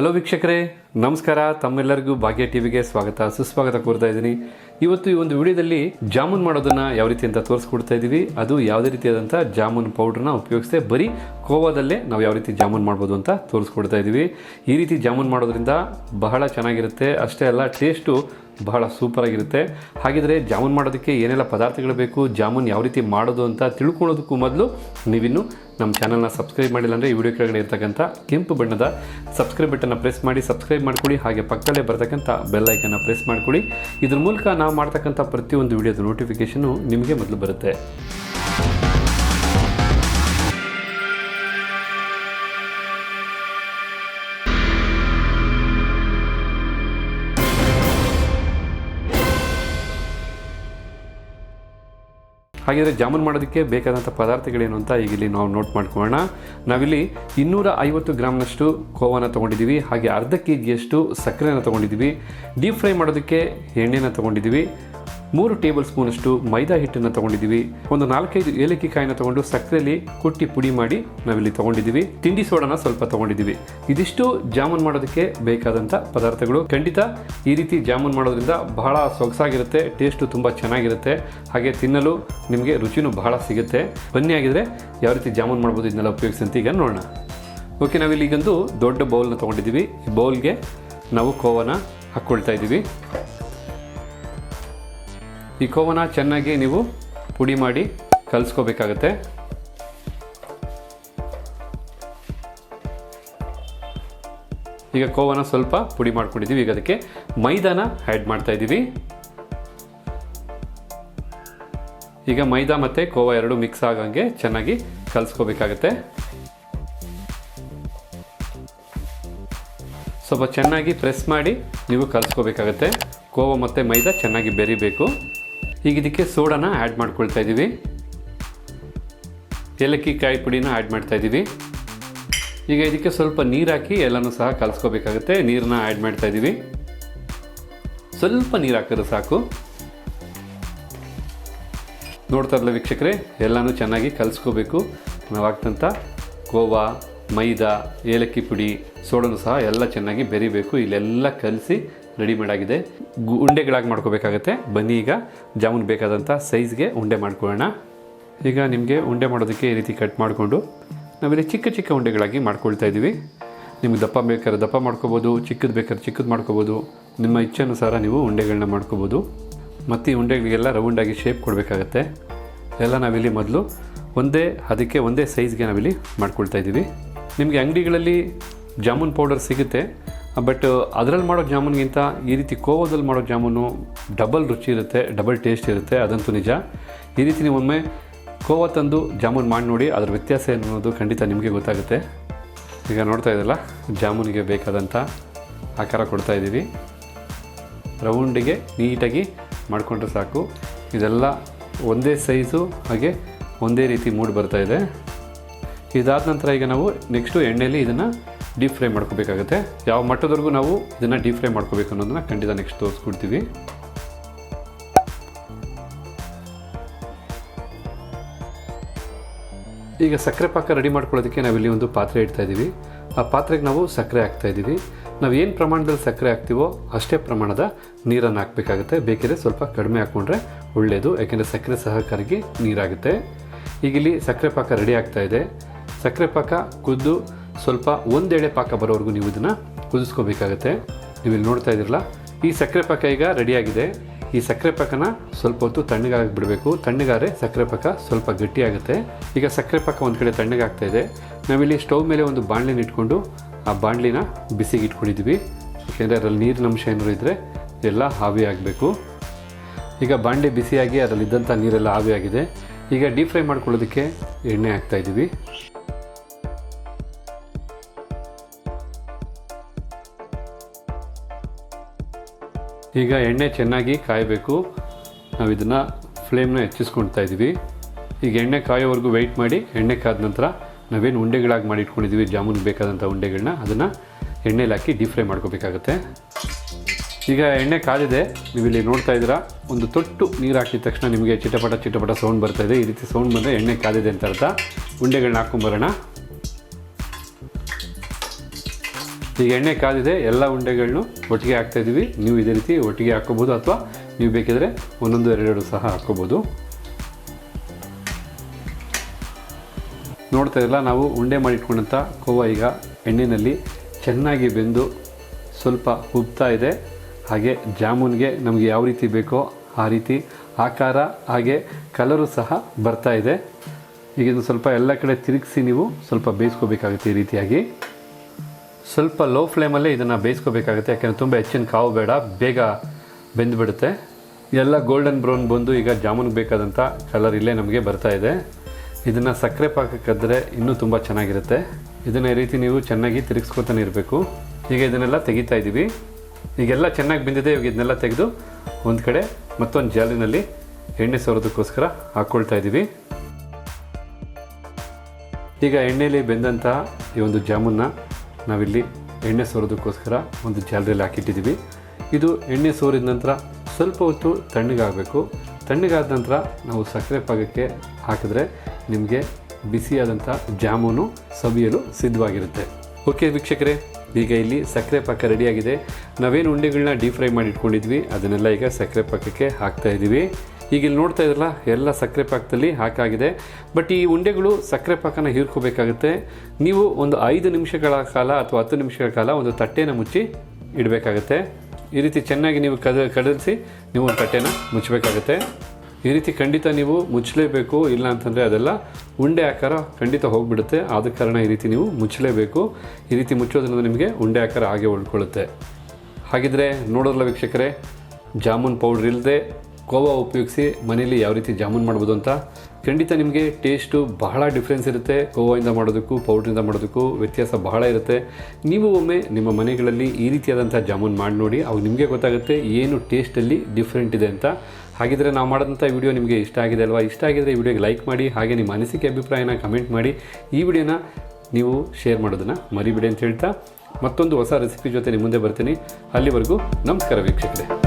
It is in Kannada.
ಹಲೋ ವೀಕ್ಷಕರೇ, ನಮಸ್ಕಾರ. ತಮ್ಮೆಲ್ಲರಿಗೂ ಭಾಗ್ಯ ಟಿವಿಗೆ ಸ್ವಾಗತ, ಸುಸ್ವಾಗತ ಕೋರ್ತಾ ಇದ್ದೀನಿ. ಇವತ್ತು ಈ ಒಂದು ವಿಡಿಯೋದಲ್ಲಿ ಜಾಮೂನ್ ಮಾಡೋದನ್ನು ಯಾವ ರೀತಿ ಅಂತ ತೋರಿಸ್ಕೊಡ್ತಾ ಇದ್ದೀವಿ ಅದು ಯಾವುದೇ ರೀತಿಯಾದಂಥ ಜಾಮೂನ್ ಪೌಡ್ರನ್ನ ಉಪಯೋಗಿಸದೆ ಬರೀ ಕೋವಾದಲ್ಲೇ ನಾವು ಯಾವ ರೀತಿ ಜಾಮೂನ್ ಮಾಡ್ಬೋದು ಅಂತ ತೋರಿಸ್ಕೊಡ್ತಾ ಇದ್ದೀವಿ ಈ ರೀತಿ ಜಾಮೂನ್ ಮಾಡೋದ್ರಿಂದ ಬಹಳ ಚೆನ್ನಾಗಿರುತ್ತೆ. ಅಷ್ಟೇ ಅಲ್ಲ, ಟೇಸ್ಟು ಬಹಳ ಸೂಪರ್ ಆಗಿರುತ್ತೆ ಹಾಗಿದ್ರೆ ಜಾಮೂನ್ ಮಾಡೋದಕ್ಕೆ ಏನೆಲ್ಲ ಪದಾರ್ಥಗಳು ಬೇಕು, ಜಾಮೂನ್ ಯಾವ ರೀತಿ ಮಾಡೋದು ಅಂತ ತಿಳ್ಕೊಳ್ಳೋದಕ್ಕೂ ಮೊದಲು ನೀವಿನ್ನು ನಮ್ಮ ಚಾನಲ್ನ ಸಬ್ಸ್ಕ್ರೈಬ್ ಮಾಡಿಲ್ಲ ಅಂದರೆ ಈ ವಿಡಿಯೋ ಕೆಳಗಡೆ ಇರ್ತಕ್ಕಂಥ ಕೆಂಪು ಬಣ್ಣದ ಸಬ್ಸ್ಕ್ರೈಬ್ ಬಟನ್ನ ಪ್ರೆಸ್ ಮಾಡಿ, ಸಬ್ಸ್ಕ್ರೈಬ್ ಮಾಡ್ಕೊಳ್ಳಿ, ಹಾಗೆ ಪಕ್ಕದಲ್ಲೇ ಬರ್ತಕ್ಕಂಥ ಬೆಲ್ ಐಕನ್ನ ಪ್ರೆಸ್ ಮಾಡ್ಕೊಳ್ಳಿ. ಇದ್ರ ಮೂಲಕ ನಾವು ಮಾಡ್ತಕ್ಕಂಥ ಪ್ರತಿಯೊಂದು ವಿಡಿಯೋದ ನೋಟಿಫಿಕೇಷನು ನಿಮಗೆ ಮೊದಲು ಬರುತ್ತೆ. ಹಾಗಿದ್ರೆ ಜಾಮೂನ್ ಮಾಡೋದಕ್ಕೆ ಬೇಕಾದಂಥ ಪದಾರ್ಥಗಳೇನು ಅಂತ ಈಗ ಇಲ್ಲಿ ನಾವು ನೋಟ್ ಮಾಡ್ಕೊಳ್ಳೋಣ. ನಾವಿಲ್ಲಿ ಇನ್ನೂರ ಐವತ್ತು ಗ್ರಾಮ್ನಷ್ಟು ಕೋವನ ತೊಗೊಂಡಿದ್ದೀವಿ, ಹಾಗೆ ಅರ್ಧ ಕೆ ಜಿಯಷ್ಟು ಸಕ್ಕರೆನ ತೊಗೊಂಡಿದ್ದೀವಿ. ಡೀಪ್ ಫ್ರೈ ಮಾಡೋದಕ್ಕೆ ಎಣ್ಣೆನ ತೊಗೊಂಡಿದ್ದೀವಿ. ಮೂರು ಟೇಬಲ್ ಸ್ಪೂನಷ್ಟು ಮೈದಾ ಹಿಟ್ಟನ್ನು ತಗೊಂಡಿದ್ದೀವಿ. ಒಂದು ನಾಲ್ಕೈದು ಏಲಕ್ಕಿ ಕಾಯಿನ ತಗೊಂಡು ಸಕ್ಕರೆಯಲ್ಲಿ ಕುಟ್ಟಿ ಪುಡಿ ಮಾಡಿ ನಾವಿಲ್ಲಿ ತೊಗೊಂಡಿದ್ದೀವಿ. ತಿಂಡಿ ಸೋಡನ ಸ್ವಲ್ಪ ತೊಗೊಂಡಿದ್ದೀವಿ. ಇದಿಷ್ಟು ಜಾಮೂನ್ ಮಾಡೋದಕ್ಕೆ ಬೇಕಾದಂಥ ಪದಾರ್ಥಗಳು. ಖಂಡಿತ ಈ ರೀತಿ ಜಾಮೂನ್ ಮಾಡೋದ್ರಿಂದ ಬಹಳ ಸೊಗಸಾಗಿರುತ್ತೆ, ಟೇಸ್ಟು ತುಂಬ ಚೆನ್ನಾಗಿರುತ್ತೆ. ಹಾಗೆ ತಿನ್ನಲು ನಿಮಗೆ ರುಚಿನೂ ಬಹಳ ಸಿಗುತ್ತೆ. ಬನ್ನಿ ಆಗಿದ್ರೆ ಯಾವ ರೀತಿ ಜಾಮೂನ್ ಮಾಡ್ಬೋದು ಇದನ್ನೆಲ್ಲ ಉಪಯೋಗಿಸಿ ಅಂತ ಈಗ ನೋಡೋಣ. ಓಕೆ, ನಾವಿಲ್ಲಿ ಈಗೊಂದು ದೊಡ್ಡ ಬೌಲ್ನ ತೊಗೊಂಡಿದ್ದೀವಿ. ಈ ಬೌಲ್ಗೆ ನಾವು ಕೋವನ ಹಾಕ್ಕೊಳ್ತಾ ಇದ್ದೀವಿ. ಈ ಕೋವನ ಚೆನ್ನಾಗಿ ನೀವು ಪುಡಿ ಮಾಡಿ ಕಲಿಸ್ಕೋಬೇಕಾಗತ್ತೆ. ಈಗ ಕೋವನ ಸ್ವಲ್ಪ ಪುಡಿ ಮಾಡ್ಕೊಂಡಿದ್ದೀವಿ ಈಗ ಅದಕ್ಕೆ ಮೈದಾನ ಆ್ಯಡ್ ಮಾಡ್ತಾ ಇದ್ದೀವಿ. ಈಗ ಮೈದಾ ಮತ್ತು ಕೋವಾ ಎರಡು ಮಿಕ್ಸ್ ಆಗಂಗೆ ಚೆನ್ನಾಗಿ ಕಲಿಸ್ಕೋಬೇಕಾಗತ್ತೆ. ಸ್ವಲ್ಪ ಚೆನ್ನಾಗಿ ಪ್ರೆಸ್ ಮಾಡಿ ನೀವು ಕಲಿಸ್ಕೋಬೇಕಾಗತ್ತೆ. ಕೋವ ಮತ್ತು ಮೈದಾ ಚೆನ್ನಾಗಿ ಬೆರಿಬೇಕು. ಈಗ ಇದಕ್ಕೆ ಸೋಡಾನ ಆ್ಯಡ್ ಮಾಡ್ಕೊಳ್ತಾ ಇದ್ದೀವಿ ಏಲಕ್ಕಿ ಕಾಯಿ ಪುಡಿನ ಆ್ಯಡ್ ಮಾಡ್ತಾ ಇದ್ದೀವಿ ಈಗ ಇದಕ್ಕೆ ಸ್ವಲ್ಪ ನೀರು ಹಾಕಿ ಎಲ್ಲನೂ ಸಹ ಕಲಿಸ್ಕೋಬೇಕಾಗುತ್ತೆ. ನೀರನ್ನ ಆ್ಯಡ್ ಮಾಡ್ತಾ ಇದ್ದೀವಿ ಸ್ವಲ್ಪ ನೀರು ಹಾಕಿದ್ರೆ ಸಾಕು. ನೋಡ್ತಾ ಇರಲ್ಲ ವೀಕ್ಷಕರೇ, ಎಲ್ಲನೂ ಚೆನ್ನಾಗಿ ಕಲಿಸ್ಕೋಬೇಕು. ನಾವು ಹಾಕ್ತಂಥ ಕೋವಾ ಮೈದಾ, ಏಲಕ್ಕಿ ಪುಡಿ, ಸೋಡನ್ನು ಸಹ ಎಲ್ಲ ಚೆನ್ನಾಗಿ ಬೆರಿಬೇಕು. ಇಲ್ಲೆಲ್ಲ ಕಲಸಿ ರೆಡಿಮೇಡ್ ಆಗಿದೆ ಉಂಡೆಗಳಾಗಿ ಮಾಡ್ಕೋಬೇಕಾಗತ್ತೆ. ಬನ್ನಿ ಈಗ ಜಾಮೂನ್ ಬೇಕಾದಂಥ ಸೈಜ್ಗೆ ಉಂಡೆ ಮಾಡ್ಕೊಳ್ಳೋಣ. ಈಗ ನಿಮಗೆ ಉಂಡೆ ಮಾಡೋದಕ್ಕೆ ಈ ರೀತಿ ಕಟ್ ಮಾಡಿಕೊಂಡು ನಾವಿಲ್ಲಿ ಚಿಕ್ಕ ಚಿಕ್ಕ ಉಂಡೆಗಳಾಗಿ ಮಾಡ್ಕೊಳ್ತಾ ಇದ್ದೀವಿ. ನಿಮಗೆ ದಪ್ಪ ಬೇಕಾದ್ರೆ ದಪ್ಪ ಮಾಡ್ಕೋಬೋದು, ಚಿಕ್ಕದು ಬೇಕಾದ್ರೆ ಚಿಕ್ಕದು ಮಾಡ್ಕೋಬೋದು. ನಿಮ್ಮ ಇಚ್ಛಾನುಸಾರ ನೀವು ಉಂಡೆಗಳನ್ನ ಮಾಡ್ಕೋಬೋದು. ಮತ್ತು ಈ ಉಂಡೆಗಳಿಗೆಲ್ಲ ರೌಂಡಾಗಿ ಶೇಪ್ ಕೊಡಬೇಕಾಗತ್ತೆ. ಎಲ್ಲ ನಾವಿಲ್ಲಿ ಮೊದಲು ಒಂದೇ, ಅದಕ್ಕೆ ಒಂದೇ ಸೈಜ್ಗೆ ನಾವಿಲ್ಲಿ ಮಾಡ್ಕೊಳ್ತಾ ಇದ್ದೀವಿ. ನಿಮಗೆ ಅಂಗಡಿಗಳಲ್ಲಿ ಜಾಮೂನ್ ಪೌಡರ್ ಸಿಗುತ್ತೆ ಬಟ್ ಅದರಲ್ಲಿ ಮಾಡೋ ಜಾಮೂನ್ಗಿಂತ ಈ ರೀತಿ ಕೋವದಲ್ಲಿ ಮಾಡೋ ಜಾಮೂನು ಡಬಲ್ ರುಚಿ ಇರುತ್ತೆ ಡಬಲ್ ಟೇಸ್ಟ್ ಇರುತ್ತೆ, ಅದಂತೂ ನಿಜ. ಈ ರೀತಿ ನೀವು ಒಮ್ಮೆ ಕೋವ ತಂದು ಜಾಮೂನ್ ಮಾಡಿ ನೋಡಿ, ಅದರ ವ್ಯತ್ಯಾಸ ಏನು ಅನ್ನೋದು ಖಂಡಿತ ನಿಮಗೆ ಗೊತ್ತಾಗುತ್ತೆ. ಈಗ ನೋಡ್ತಾ ಇದ್ದಲ್ಲ ಜಾಮೂನಿಗೆ ಬೇಕಾದಂಥ ಆಕಾರ ಕೊಡ್ತಾ ಇದ್ದೀವಿ. ರೌಂಡಿಗೆ ನೀಟಾಗಿ ಮಾಡಿಕೊಂಡ್ರೆ ಸಾಕು. ಇದೆಲ್ಲ ಒಂದೇ ಸೈಜು ಹಾಗೆ ಒಂದೇ ರೀತಿ ಮೂಡ್ ಬರ್ತಾ ಇದೆ. ಇದಾದ ನಂತರ ಈಗ ನಾವು ನೆಕ್ಸ್ಟು ಎಣ್ಣೆಯಲ್ಲಿ ಇದನ್ನು ಡೀಪ್ ಫ್ರೈ ಮಾಡ್ಕೋಬೇಕಾಗುತ್ತೆ. ಯಾವ ಮಟ್ಟದವರೆಗೂ ನಾವು ಇದನ್ನು ಡೀಪ್ ಫ್ರೈ ಮಾಡ್ಕೋಬೇಕು ಅನ್ನೋದನ್ನು ಖಂಡಿತ ನೆಕ್ಸ್ಟ್ ತೋರಿಸ್ಕೊಡ್ತೀವಿ. ಈಗ ಸಕ್ಕರೆ ಪಾಕ ರೆಡಿ ಮಾಡ್ಕೊಳ್ಳೋದಕ್ಕೆ ನಾವಿಲ್ಲಿ ಒಂದು ಪಾತ್ರೆ ಇಡ್ತಾ ಇದ್ದೀವಿ ಆ ಪಾತ್ರೆಗೆ ನಾವು ಸಕ್ಕರೆ ಹಾಕ್ತಾ ಇದ್ದೀವಿ ನಾವು ಏನು ಪ್ರಮಾಣದಲ್ಲಿ ಸಕ್ಕರೆ ಹಾಕ್ತೀವೋ ಅಷ್ಟೇ ಪ್ರಮಾಣದ ನೀರನ್ನು ಹಾಕಬೇಕಾಗುತ್ತೆ. ಬೇಕಿದ್ರೆ ಸ್ವಲ್ಪ ಕಡಿಮೆ ಹಾಕ್ಕೊಂಡ್ರೆ ಒಳ್ಳೆಯದು ಯಾಕೆಂದರೆ ಸಕ್ಕರೆ ಸಹ ಕರಗಿ ನೀರಾಗುತ್ತೆ. ಈಗ ಇಲ್ಲಿ ಸಕ್ಕರೆ ಪಾಕ ರೆಡಿ ಆಗ್ತಾ ಇದೆ. ಸಕ್ಕರೆ ಪಾಕ ಕುದ್ದು ಸ್ವಲ್ಪ ಒಂದೆಳೆ ಪಾಕ ಬರೋವರೆಗೂ ನೀವು ಇದನ್ನು ಕುದಿಸ್ಕೋಬೇಕಾಗತ್ತೆ. ನೀವು ಇಲ್ಲಿ ನೋಡ್ತಾ ಇದ್ದೀರಲ್ಲ, ಈ ಸಕ್ಕರೆ ಪಾಕ ಈಗ ರೆಡಿಯಾಗಿದೆ ಈ ಸಕ್ಕರೆ ಪಾಕನ ಸ್ವಲ್ಪ ಹೊತ್ತು ತಣ್ಣಗಾಗಿ ಬಿಡಬೇಕು. ತಣ್ಣಗಾದ್ರೆ ಸಕ್ಕರೆ ಪಾಕ ಸ್ವಲ್ಪ ಗಟ್ಟಿಯಾಗುತ್ತೆ ಈಗ ಸಕ್ಕರೆ ಪಾಕ ಒಂದು ಕಡೆ ತಣ್ಣಗಾಗ್ತಾ ಇದೆ. ನಾವಿಲ್ಲಿ ಸ್ಟವ್ ಮೇಲೆ ಒಂದು ಬಾಣಲಿನ ಇಟ್ಕೊಂಡು ಆ ಬಾಣಲಿನ ಬಿಸಿಗೆ ಇಟ್ಕೊಂಡಿದ್ವಿ ಯಾಕೆಂದರೆ ಅದರಲ್ಲಿ ನೀರಿನ ಅಂಶ ಏನಾದ್ರು ಇದ್ದರೆ ಎಲ್ಲ ಆವಿ ಆಗಬೇಕು. ಈಗ ಬಾಣಲೆ ಬಿಸಿಯಾಗಿ ಅದರಲ್ಲಿದ್ದಂಥ ನೀರೆಲ್ಲ ಆವಿಯಾಗಿದೆ ಈಗ ಡೀಪ್ ಫ್ರೈ ಮಾಡ್ಕೊಳ್ಳೋದಕ್ಕೆ ಎಣ್ಣೆ ಹಾಕ್ತಾ ಈಗ ಎಣ್ಣೆ ಚೆನ್ನಾಗಿ ಕಾಯಬೇಕು. ನಾವು ಇದನ್ನು ಫ್ಲೇಮ್ನ ಹೆಚ್ಚಿಸ್ಕೊಳ್ತಾ ಇದ್ದೀವಿ ಈಗ ಎಣ್ಣೆ ಕಾಯೋವರೆಗೂ ವೆಯ್ಟ್ ಮಾಡಿ, ಎಣ್ಣೆ ಕಾದ ನಂತರ ನಾವೇನು ಉಂಡೆಗಳಾಗಿ ಮಾಡಿ ಇಟ್ಕೊಂಡಿದ್ದೀವಿ ಜಾಮೂನ್ ಬೇಕಾದಂಥ ಉಂಡೆಗಳನ್ನ ಅದನ್ನು ಎಣ್ಣೆಲಿ ಹಾಕಿ ಡೀಪ್ ಫ್ರೈ ಮಾಡ್ಕೋಬೇಕಾಗತ್ತೆ. ಈಗ ಎಣ್ಣೆ ಕಾದಿದೆ ನೀವು ಇಲ್ಲಿ ನೋಡ್ತಾ ಇದ್ದೀರಾ, ಒಂದು ತೊಟ್ಟು ನೀರು ಹಾಕಿದ ತಕ್ಷಣ ನಿಮಗೆ ಚಿಟಪಟ ಚಿಟಪಟ ಸೌಂಡ್ ಬರ್ತಾಯಿದೆ ಈ ರೀತಿ ಸೌಂಡ್ ಬಂದರೆ ಎಣ್ಣೆ ಕಾದಿದೆ ಅಂತ ಅರ್ಥ. ಉಂಡೆಗಳನ್ನ ಹಾಕ್ಕೊಂಬರೋಣ ಈಗ ಎಣ್ಣೆ ಕಾದಿದೆ, ಎಲ್ಲ ಉಂಡೆಗಳನ್ನೂ ಒಟ್ಟಿಗೆ ಹಾಕ್ತಾ ಇದ್ದೀವಿ ನೀವು ಇದೇ ರೀತಿ ಒಟ್ಟಿಗೆ ಹಾಕ್ಕೋಬೋದು ಅಥವಾ ನೀವು ಬೇಕಿದ್ರೆ ಒಂದೊಂದು, ಎರಡೆರಡು ಸಹ ಹಾಕ್ಕೋಬೋದು. ನೋಡ್ತಾ ಇರಲ್ಲ ನಾವು ಉಂಡೆ ಮಾಡಿಟ್ಕೊಂಡಂಥ ಕೋವ ಈಗ ಎಣ್ಣೆಯಲ್ಲಿ ಚೆನ್ನಾಗಿ ಬೆಂದು ಸ್ವಲ್ಪ ಉಬ್ತಾ ಇದೆ. ಹಾಗೆ ಜಾಮೂನ್ಗೆ ನಮಗೆ ಯಾವ ರೀತಿ ಬೇಕೋ ಆ ರೀತಿ ಆಕಾರ, ಹಾಗೆ ಕಲರು ಸಹ ಬರ್ತಾ ಇದೆ. ಈಗ ಸ್ವಲ್ಪ ಎಲ್ಲ ಕಡೆ ತಿರುಗಿಸಿ ನೀವು ಸ್ವಲ್ಪ ಬೇಯಿಸ್ಕೋಬೇಕಾಗುತ್ತೆ ಈ ರೀತಿಯಾಗಿ. ಸ್ವಲ್ಪ ಲೋ ಫ್ಲೇಮಲ್ಲೇ ಇದನ್ನು ಬೇಯಿಸ್ಕೋಬೇಕಾಗುತ್ತೆ. ಯಾಕೆಂದರೆ ತುಂಬ ಹೆಚ್ಚಿನ ಕಾವು ಬೇಡ, ಬೇಗ ಬೆಂದುಬಿಡುತ್ತೆ. ಎಲ್ಲ ಗೋಲ್ಡನ್ ಬ್ರೌನ್ ಬಂದು ಈಗ ಜಾಮೂನ್ಗೆ ಬೇಕಾದಂಥ ಕಲರ್ ಇಲ್ಲೇ ನಮಗೆ ಬರ್ತಾ ಇದೆ. ಇದನ್ನು ಸಕ್ಕರೆ ಪಾಕಕ್ಕಾದ್ರೆ ಇನ್ನೂ ತುಂಬ ಚೆನ್ನಾಗಿರುತ್ತೆ. ಇದನ್ನು ಈ ರೀತಿ ನೀವು ಚೆನ್ನಾಗಿ ತಿರುಗಿಸ್ಕೊತಾನೆ ಇರಬೇಕು. ಈಗ ಇದನ್ನೆಲ್ಲ ತೆಗಿತಾ ಇದ್ದೀವಿ. ಈಗೆಲ್ಲ ಚೆನ್ನಾಗಿ ಬೆಂದಿದೆ, ಇವಾಗ ಇದನ್ನೆಲ್ಲ ತೆಗೆದು ಒಂದು ಕಡೆ ಮತ್ತೊಂದು ಜಾಲಿನಲ್ಲಿ ಎಣ್ಣೆ ಸೋರೋದಕ್ಕೋಸ್ಕರ ಹಾಕ್ಕೊಳ್ತಾ ಇದ್ದೀವಿ. ಈಗ ಎಣ್ಣೆಯಲ್ಲಿ ಬೆಂದಂತಹ ಈ ಒಂದು ಜಾಮೂನ್ನ ನಾವಿಲ್ಲಿ ಎಣ್ಣೆ ಸೋರೋದಕ್ಕೋಸ್ಕರ ಒಂದು ಜಾಲರಿಯಲ್ಲಿ ಹಾಕಿಟ್ಟಿದ್ದೀವಿ. ಇದು ಎಣ್ಣೆ ಸೋರಿದ ನಂತರ ಸ್ವಲ್ಪ ಹೊತ್ತು ತಣ್ಣಗಾಗಬೇಕು ತಣ್ಣಗಾದ ನಂತರ ನಾವು ಸಕ್ಕರೆ ಪಾಕಕ್ಕೆ ಹಾಕಿದ್ರೆ ನಿಮಗೆ ಬಿಸಿಯಾದಂಥ ಜಾಮೂನು ಸವಿಯಲು ಸಿದ್ಧವಾಗಿರುತ್ತೆ. ಓಕೆ ವೀಕ್ಷಕರೇ, ಈಗ ಇಲ್ಲಿ ಸಕ್ಕರೆ ಪಾಕ ರೆಡಿಯಾಗಿದೆ. ನಾವೇನು ಉಂಡೆಗಳನ್ನ ಡೀಪ್ ಫ್ರೈ ಮಾಡಿ ಇಟ್ಕೊಂಡಿದ್ವಿ, ಅದನ್ನೆಲ್ಲ ಈಗ ಸಕ್ಕರೆ ಪಾಕಕ್ಕೆ ಹಾಕ್ತಾ ಇದ್ದೀವಿ. ಈಗ ಇಲ್ಲಿ ನೋಡ್ತಾ ಇದ್ರಲ್ಲ, ಎಲ್ಲ ಸಕ್ಕರೆ ಪಾಕದಲ್ಲಿ ಹಾಕಾಗಿದೆ. ಬಟ್ ಈ ಉಂಡೆಗಳು ಸಕ್ಕರೆ ಪಾಕನ ಹೀರ್ಕೋಬೇಕಾಗುತ್ತೆ. ನೀವು ಒಂದು ಐದು ನಿಮಿಷಗಳ ಕಾಲ ಅಥವಾ ಹತ್ತು ನಿಮಿಷಗಳ ಕಾಲ ಒಂದು ತಟ್ಟೆನ ಮುಚ್ಚಿ ಇಡಬೇಕಾಗುತ್ತೆ. ಈ ರೀತಿ ಚೆನ್ನಾಗಿ ನೀವು ಕದ ಕಡಲಿಸಿ ನೀವು ಒಂದು ತಟ್ಟೆನ ಮುಚ್ಚಬೇಕಾಗುತ್ತೆ. ಈ ರೀತಿ ಖಂಡಿತ ನೀವು ಮುಚ್ಚಲೇಬೇಕು, ಇಲ್ಲ ಅಂತಂದರೆ ಅದೆಲ್ಲ ಉಂಡೆ ಆಕಾರ ಖಂಡಿತ ಹೋಗಿಬಿಡುತ್ತೆ. ಆದ ಕಾರಣ ಈ ರೀತಿ ನೀವು ಮುಚ್ಚಲೇಬೇಕು. ಈ ರೀತಿ ಮುಚ್ಚೋದ್ರಿಂದ ನಿಮಗೆ ಉಂಡೆ ಆಕಾರ ಹಾಗೆ ಉಳ್ಕೊಳ್ಳುತ್ತೆ. ಹಾಗಿದ್ರೆ ನೋಡೋದ್ರಲ್ಲ ವೀಕ್ಷಕರೇ, ಜಾಮೂನ್ ಪೌಡ್ರ್ ಇಲ್ಲದೆ ಕೋವಾ ಉಪಯೋಗಿಸಿ ಮನೇಲಿ ಯಾವ ರೀತಿ ಜಾಮೂನ್ ಮಾಡ್ಬೋದು ಅಂತ ಖಂಡಿತ ನಿಮಗೆ ಟೇಸ್ಟು ಬಹಳ ಡಿಫ್ರೆನ್ಸ್ ಇರುತ್ತೆ. ಕೋವಾಯಿಂದ ಮಾಡೋದಕ್ಕೂ, ಪೌಡ್ರಿಂದ ಮಾಡೋದಕ್ಕೂ ವ್ಯತ್ಯಾಸ ಬಹಳ ಇರುತ್ತೆ. ನೀವು ಒಮ್ಮೆ ನಿಮ್ಮ ಮನೆಗಳಲ್ಲಿ ಈ ರೀತಿಯಾದಂಥ ಜಾಮೂನ್ ಮಾಡಿ ನೋಡಿ ಅವಾಗ ನಿಮಗೆ ಗೊತ್ತಾಗುತ್ತೆ ಏನು ಟೇಸ್ಟಲ್ಲಿ ಡಿಫ್ರೆಂಟ್ ಇದೆ ಅಂತ. ಹಾಗಿದ್ರೆ ನಾವು ಮಾಡೋದಂಥ ವಿಡಿಯೋ ನಿಮಗೆ ಇಷ್ಟ ಆಗಿದೆ ಅಲ್ವಾ? ಇಷ್ಟ ಆಗಿದ್ರೆ ಈ ವಿಡಿಯೋಗೆ ಲೈಕ್ ಮಾಡಿ, ಹಾಗೆ ನಿಮ್ಮ ಅನಿಸಿಕೆ ಅಭಿಪ್ರಾಯನ ಕಮೆಂಟ್ ಮಾಡಿ. ಈ ವಿಡಿಯೋನ ನೀವು ಶೇರ್ ಮಾಡೋದನ್ನು ಮರಿಬಿಡಿ ಅಂತ ಹೇಳ್ತಾ ಮತ್ತೊಂದು ಹೊಸ ರೆಸಿಪಿ ಜೊತೆ ನಿಮ್ಮ ಮುಂದೆ ಬರ್ತೀನಿ. ಅಲ್ಲಿವರೆಗೂ ನಮಸ್ಕಾರ ವೀಕ್ಷಕರೇ.